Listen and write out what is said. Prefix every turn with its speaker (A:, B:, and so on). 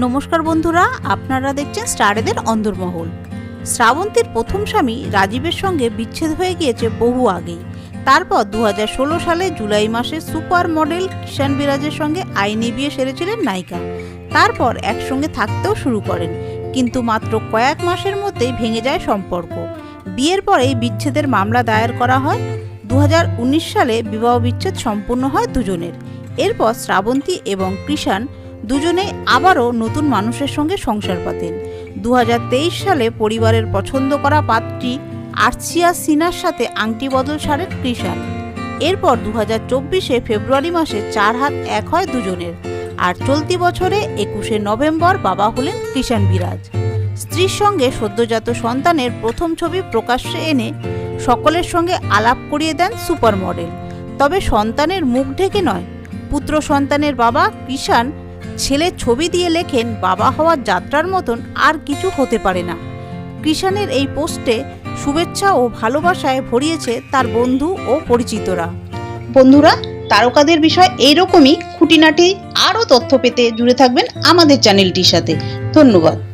A: নমস্কার বন্ধুরা, আপনারা দেখছেন স্টারেদের অন্দরমহল। শ্রাবন্তীর প্রথম স্বামী রাজীবের সঙ্গে বিচ্ছেদ হয়ে গিয়েছে বহু আগেই। তারপর দু হাজার ষোলো সালে জুলাই মাসে সুপার মডেল কিষাণ বিরাজের সঙ্গে আইনি বিয়ে সেরেছিলেন নায়িকা। তারপর একসঙ্গে থাকতেও শুরু করেন, কিন্তু মাত্র কয়েক মাসের মধ্যেই ভেঙে যায় সম্পর্ক। বিয়ের পরেই বিচ্ছেদের মামলা দায়ের করা হয়। দু হাজার উনিশ সালে বিবাহ বিচ্ছেদ সম্পূর্ণ হয় দুজনের। এরপর শ্রাবন্তী এবং কৃষাণ দুজনে আবারও নতুন মানুষের সঙ্গে সংসার পাতেন। দু হাজার তেইশ সালে পরিবারের পছন্দ করা পাত্রী আর্চিয়া সিনার সাথে আংটি বদল সারেন কৃষাণ। এরপর দু হাজার ফেব্রুয়ারি মাসে চার হাত এক হয় দুজনের আর চলতি বছরে একুশে নভেম্বর বাবা হলেন কৃষাণ বিরাজ। স্ত্রীর সঙ্গে সদ্যজাত সন্তানের প্রথম ছবি প্রকাশ্যে এনে সকলের সঙ্গে আলাপ করিয়ে দেন সুপার মডেল তবে সন্তানের মুখ ঢেকে নয়, পুত্র সন্তানের বাবা কৃষাণ ছেলের ছবি দিয়ে লেখেন, বাবা হওয়ার যাত্রার মতন আর কিছু হতে পারে না। কৃষাণের এই পোস্টে শুভেচ্ছা ও ভালোবাসায় ভরিয়েছে তার বন্ধু ও পরিচিতরা। বন্ধুরা, তারকাদের বিষয় এইরকমই। খুঁটিনাটি আরও তথ্য পেতে জুড়ে থাকবেন আমাদের চ্যানেলটির সাথে। ধন্যবাদ।